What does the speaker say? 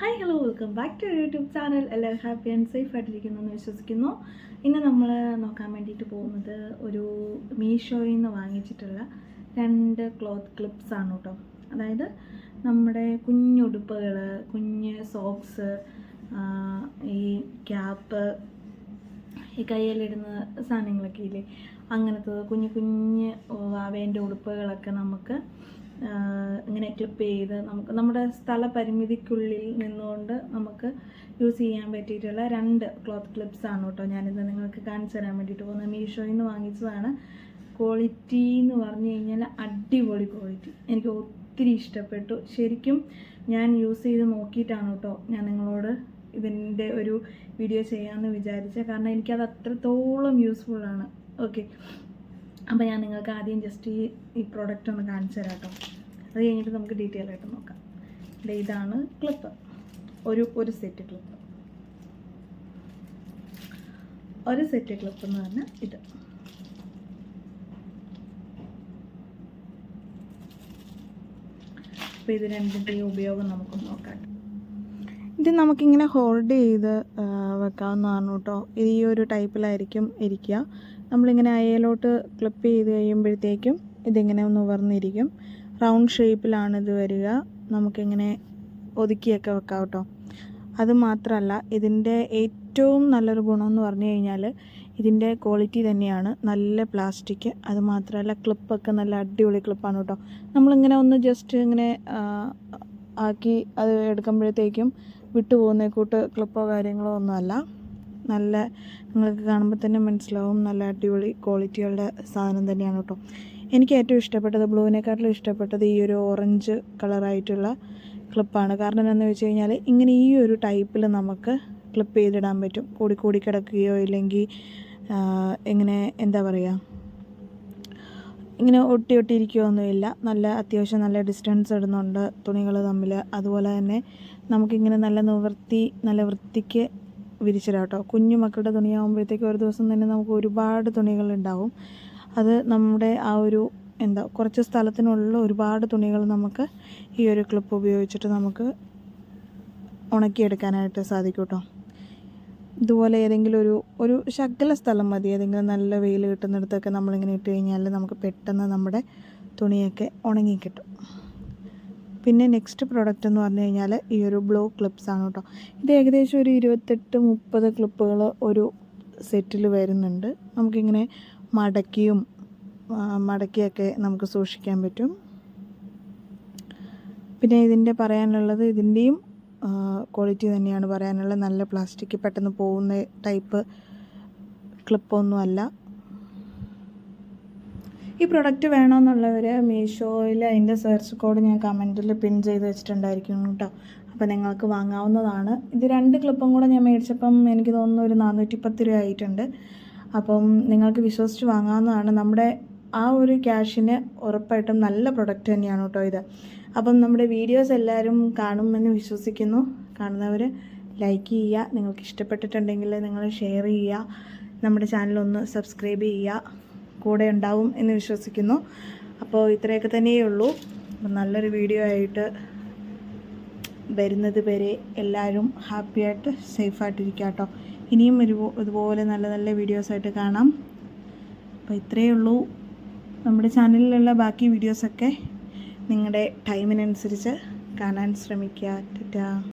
Hi hello welcome back to YouTube channel എല്ലാവരും happy and safe ആയിട്ടിരിക്കുന്നു എന്ന് വിശ്വസിക്കുന്നു. ഇന്ന് നമ്മൾ നോക്കാൻ വേണ്ടിയിട്ട് പോകുന്നത് ഒരു മീഷോയിൽ നിന്ന് വാങ്ങിച്ചിട്ടുള്ള രണ്ട് ക്ലോത്ത് ക്ലിപ്സ് ആണ് കേട്ടോ അതായത് നമ്മുടെ കുഞ്ഞുടുപ്പുകൾ കുഞ്ഞ് സോക്സ് ഈ ക്യാപ്പ് ഈ കയ്യിലിടുന്ന സാധനങ്ങളൊക്കെ ഇല്ലേ? അങ്ങനത്തെ കുഞ്ഞു കുഞ്ഞ് വേന്റെ ഉടുപ്പുകളൊക്കെ നമുക്ക് ഇങ്ങനെ ക്ലിപ്പ് ചെയ്ത് നമുക്ക് നമ്മുടെ സ്ഥല പരിമിതിക്കുള്ളിൽ നിന്നുകൊണ്ട് നമുക്ക് യൂസ് ചെയ്യാൻ പറ്റിയിട്ടുള്ള രണ്ട് ക്ലോത്ത് ക്ലിപ്സ് ആണ് കേട്ടോ ഞാനിത് നിങ്ങൾക്ക് കാണിച്ചു തരാൻ വേണ്ടിയിട്ട് പോകുന്നത്. മീഷോയിൽ നിന്ന് വാങ്ങിച്ചതാണ്. ക്വാളിറ്റി എന്ന് പറഞ്ഞു കഴിഞ്ഞാൽ അടിപൊളി ക്വാളിറ്റി എനിക്ക് ഒത്തിരി ഇഷ്ടപ്പെട്ടു. ശരിക്കും ഞാൻ യൂസ് ചെയ്ത് നോക്കിയിട്ടാണ് കേട്ടോ ഞാൻ നിങ്ങളോട് ഇതിന്റെ ഒരു വീഡിയോ ചെയ്യാമെന്ന് വിചാരിച്ചത്. കാരണം എനിക്കത് അത്രത്തോളം യൂസ്ഫുള്ളാണ് ഓക്കെ അപ്പോൾ ഞാൻ നിങ്ങൾക്ക് ആദ്യം ജസ്റ്റ് ഈ ഈ പ്രോഡക്റ്റ് ഒന്ന് കാണിച്ചു തരാം കേട്ടോ അത് കഴിഞ്ഞിട്ട് നമുക്ക് ഡീറ്റെയിൽ ആയിട്ട് നോക്കാം. ഇതാണ് ക്ലിപ്പ് ഒരു ഒരു സെറ്റ് ക്ലിപ്പ് ഒരു സെറ്റ് ക്ലിപ്പ് എന്ന് പറഞ്ഞാൽ ഇത്. അപ്പോൾ ഇത് രണ്ടിന്റെയും ഉപയോഗം നമുക്ക് നോക്കാം. ഇത് നമുക്കിങ്ങനെ ഹോൾഡ് ചെയ്ത് വെക്കാവുന്നതാണ് കേട്ടോ. ഈ ഒരു ടൈപ്പിലായിരിക്കും ഇരിക്കുക. നമ്മളിങ്ങനെ അയലോട്ട് ക്ലിപ്പ് ചെയ്ത് കഴിയുമ്പോഴത്തേക്കും ഇതിങ്ങനെ ഒന്ന് ഉവർന്നിരിക്കും. റൗണ്ട് ഷേപ്പിലാണ് ഇത് വരിക. നമുക്കിങ്ങനെ ഒതുക്കിയൊക്കെ വെക്കാം കേട്ടോ. അത് മാത്രമല്ല ഇതിന്റെ ഏറ്റവും നല്ലൊരു ഗുണമെന്ന് പറഞ്ഞു കഴിഞ്ഞാൽ ഇതിന്റെ ക്വാളിറ്റി തന്നെയാണ്. നല്ല പ്ലാസ്റ്റിക് അത് മാത്രമല്ല ക്ലിപ്പൊക്കെ നല്ല അടിപൊളി ക്ലിപ്പാണ് കേട്ടോ. നമ്മളിങ്ങനെ ഒന്ന് ജസ്റ്റ് ഇങ്ങനെ ആക്കി അത് എടുക്കുമ്പോഴത്തേക്കും വിട്ടുപോകുന്ന കൂട്ട് ക്ലിപ്പോ കാര്യങ്ങളോ ഒന്നുമല്ല. നല്ല നിങ്ങൾക്ക് കാണുമ്പോൾ തന്നെ മനസ്സിലാവും. നല്ല അടിപൊളി ക്വാളിറ്റിയുള്ള സാധനം തന്നെയാണ് കേട്ടോ. എനിക്ക് ഏറ്റവും ഇഷ്ടപ്പെട്ടത് ബ്ലൂവിനെക്കാട്ടിലും ഇഷ്ടപ്പെട്ടത് ഈ ഒരു ഓറഞ്ച് കളറായിട്ടുള്ള ക്ലിപ്പാണ്. കാരണം എന്താണെന്ന് വെച്ച് കഴിഞ്ഞാൽ ഇങ്ങനെ ഈ ഒരു ടൈപ്പിൽ നമുക്ക് ക്ലിപ്പ് ചെയ്തിടാൻ പറ്റും. കൂടി കൂടി കിടക്കുകയോ ഇല്ലെങ്കിൽ എങ്ങനെ എന്താ പറയുക ഇങ്ങനെ ഒട്ടി ഒട്ടിയിരിക്കുകയൊന്നുമില്ല നല്ല അത്യാവശ്യം നല്ല ഡിസ്റ്റൻസ് ഇടുന്നുണ്ട് തുണികൾ തമ്മിൽ അതുപോലെ തന്നെ നമുക്കിങ്ങനെ നല്ല നിവൃത്തി നല്ല വൃത്തിക്ക് വിരിച്ചിടാം കേട്ടോ കുഞ്ഞു മക്കളുടെ തുണിയാകുമ്പോഴത്തേക്ക് ഒരു ദിവസം തന്നെ നമുക്ക് ഒരുപാട് തുണികൾ ഉണ്ടാവും. അത് നമ്മുടെ ആ ഒരു എന്താ കുറച്ച് സ്ഥലത്തിനുള്ള ഒരുപാട് തുണികൾ നമുക്ക് ഈ ഒരു ക്ലിപ്പ് ഉപയോഗിച്ചിട്ട് നമുക്ക് ഉണക്കിയെടുക്കാനായിട്ട് സാധിക്കും കേട്ടോ ഇതുപോലെ ഏതെങ്കിലും ഒരു ഒരു ശകല സ്ഥലം മതി. ഏതെങ്കിലും നല്ല വെയിൽ കിട്ടുന്നിടത്തൊക്കെ നമ്മളിങ്ങനെ ഇട്ട് കഴിഞ്ഞാൽ നമുക്ക് പെട്ടെന്ന് നമ്മുടെ തുണിയൊക്കെ ഉണങ്ങിക്കിട്ടും പിന്നെ നെക്സ്റ്റ് പ്രോഡക്റ്റ് എന്ന് പറഞ്ഞു കഴിഞ്ഞാൽ ഈ ഒരു ബ്ലോ ക്ലിപ്സ് ആണ് കേട്ടോ ഇത് ഏകദേശം ഒരു ഇരുപത്തെട്ട് മുപ്പത് ക്ലിപ്പുകൾ ഒരു സെറ്റിൽ വരുന്നുണ്ട്. നമുക്കിങ്ങനെ മടക്കിയും മടക്കിയൊക്കെ നമുക്ക് സൂക്ഷിക്കാൻ പറ്റും. പിന്നെ ഇതിന്റെ പറയാനുള്ളത് ഇതിന്റെയും ക്വാളിറ്റി തന്നെയാണ് പറയാനുള്ളത്. നല്ല പ്ലാസ്റ്റിക് പെട്ടെന്ന് പോകുന്ന ടൈപ്പ് ക്ലിപ്പൊന്നുമല്ല ഈ പ്രൊഡക്റ്റ് വേണമെന്നുള്ളവർ മീഷോയിൽ അതിന്റെ സെർച്ച് കോഡ് ഞാൻ കമന്റിൽ പിൻ ചെയ്ത് വെച്ചിട്ടുണ്ടായിരിക്കും കേട്ടോ അപ്പോൾ നിങ്ങൾക്ക് വാങ്ങാവുന്നതാണ്. ഇത് രണ്ട് ക്ലിപ്പും കൂടെ ഞാൻ മേടിച്ചപ്പം എനിക്ക് തോന്നുന്നു ഒരു നാനൂറ്റി പത്ത് രൂപ ആയിട്ടുണ്ട്. അപ്പം നിങ്ങൾക്ക് വിശ്വസിച്ച് വാങ്ങാവുന്നതാണ്. നമ്മുടെ ആ ഒരു ക്യാഷിന് ഉറപ്പായിട്ടും നല്ല പ്രൊഡക്റ്റ് തന്നെയാണ് കേട്ടോ ഇത്. അപ്പം നമ്മുടെ വീഡിയോസ് എല്ലാവരും കാണുമെന്ന് വിശ്വസിക്കുന്നു. കാണുന്നവർ ലൈക്ക് ചെയ്യുക. നിങ്ങൾക്ക് ഇഷ്ടപ്പെട്ടിട്ടുണ്ടെങ്കിൽ നിങ്ങൾ ഷെയർ ചെയ്യുക. നമ്മുടെ ചാനലൊന്ന് സബ്സ്ക്രൈബ് ചെയ്യുക. കൂടെ ഉണ്ടാവും എന്ന് വിശ്വസിക്കുന്നു. അപ്പോൾ ഇത്രയൊക്കെ തന്നെയേ ഉള്ളൂ. നല്ലൊരു വീഡിയോ ആയിട്ട് വരുന്നത് വരെ എല്ലാവരും ഹാപ്പിയായിട്ട് സേഫായിട്ടിരിക്കുക കേട്ടോ. ഇനിയും ഒരു ഇതുപോലെ നല്ല നല്ല വീഡിയോസായിട്ട് കാണാം. അപ്പോൾ ഇത്രയേ ഉള്ളൂ. നമ്മുടെ ചാനലിലുള്ള ബാക്കി വീഡിയോസൊക്കെ നിങ്ങളുടെ ടൈമിനനുസരിച്ച് കാണാൻ ശ്രമിക്കുക. ടാറ്റാ.